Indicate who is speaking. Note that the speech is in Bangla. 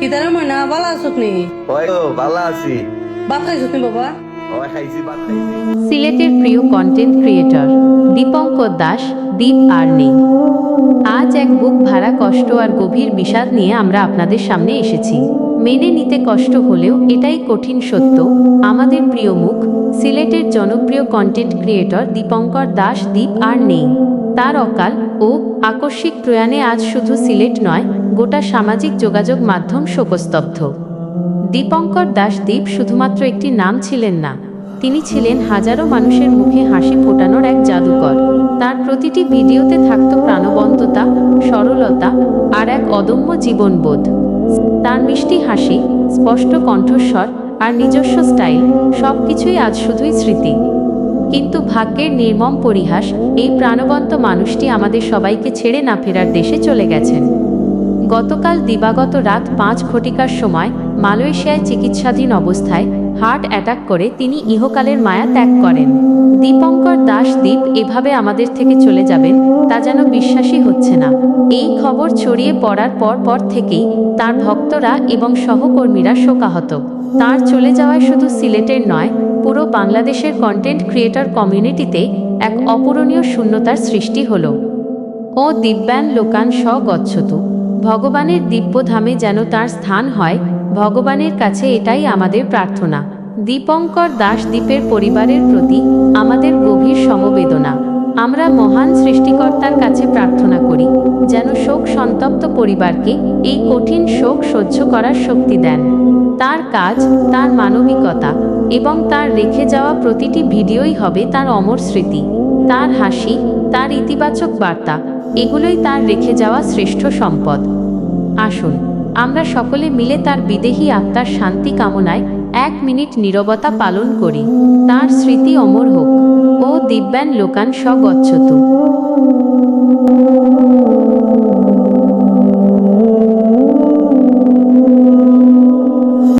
Speaker 1: কি তারা ময়না ভালো আছো। নি ভাত নি বাবা?
Speaker 2: ওই খাইছি ভাত খাইছি।
Speaker 3: সিলেটের প্রিয় কন্টেন্ট ক্রিয়েটর দীপঙ্কর দাস দীপ আর নেই। আজ এক বুক ভাড়া কষ্ট আর গভীর বিষাদ নিয়ে আমরা আপনাদের সামনে এসেছি। মেনে নিতে কষ্ট হলেও এটাই কঠিন সত্য। আমাদের প্রিয় মুখ সিলেটের জনপ্রিয় কন্টেন্ট ক্রিয়েটর দীপঙ্কর দাস দীপ আর নেই। তার অকাল ও আকস্মিক প্রয়াণে আজ শুধু সিলেট নয়, গোটা সামাজিক যোগাযোগ মাধ্যম শোকস্তব্ধ। দীপঙ্কর দাসদীপ শুধুমাত্র একটি নাম ছিলেন না, তিনি ছিলেন হাজারো মানুষের মুখে হাসি ফোটানোর এক জাদুকর। তার প্রতিটি ভিডিওতে থাকত প্রাণবন্ততা, সরলতা আর এক অদম্য জীবনবোধ। তার মিষ্টি হাসি, স্পষ্ট কণ্ঠস্বর আর নিজস্ব স্টাইল সব কিছুই আজ শুধুই স্মৃতি। কিন্তু ভাগ্যের নির্মম পরিহাস এই প্রাণবন্ত মানুষটি আমাদের সবাইকে ছেড়ে না ফেরার দেশে চলে গেছেন। গতকাল দিবাগত রাত পাঁচ ঘটিকার সময় মালয়েশিয়ায় চিকিৎসাধীন অবস্থায় হার্ট অ্যাটাক করে তিনি ইহকালের মায়া ত্যাগ করেন। দীপঙ্কর দাস দীপ এভাবে আমাদের থেকে চলে যাবেন তা যেন বিশ্বাসই হচ্ছে না। এই খবর ছড়িয়ে পড়ার পর পর থেকেই তার ভক্তরা এবং সহকর্মীরা শোকাহত। তার চলে যাওয়ায় শুধু সিলেটের নয় পুরো বাংলাদেশের কন্টেন্ট ক্রিয়েটর কমিউনিটিতে এক অপূরণীয় শূন্যতার সৃষ্টি হল। ও দিব্যান লোকান স গচ্ছতু ভগবানের দিব্যধামে যেন তার স্থান হয়, ভগবানের কাছে এটাই আমাদের প্রার্থনা। দীপঙ্কর দাস দ্বীপের পরিবারের প্রতি আমাদের গভীর সমবেদনা। আমরা মহান সৃষ্টিকর্তার কাছে প্রার্থনা করি, যেন শোক সন্তপ্ত পরিবারকে এই কঠিন শোক সহ্য করার শক্তি দেন। তার কাজ, তার মানবিকতা এবং তার রেখে যাওয়া প্রতিটি ভিডিওই হবে তার অমর স্মৃতি, তার হাসি, তার ইতিবাচক বার্তা, এগুলোই তার রেখে যাওয়া শ্রেষ্ঠ সম্পদ। আসুন, আমরা সকলে মিলে তার বিদেহী আত্মার শান্তি কামনায় এক মিনিট নীরবতা পালন করি। তার স্মৃতি অমর হোক। ও দিব্যান লোকান স্বগচ্ছতু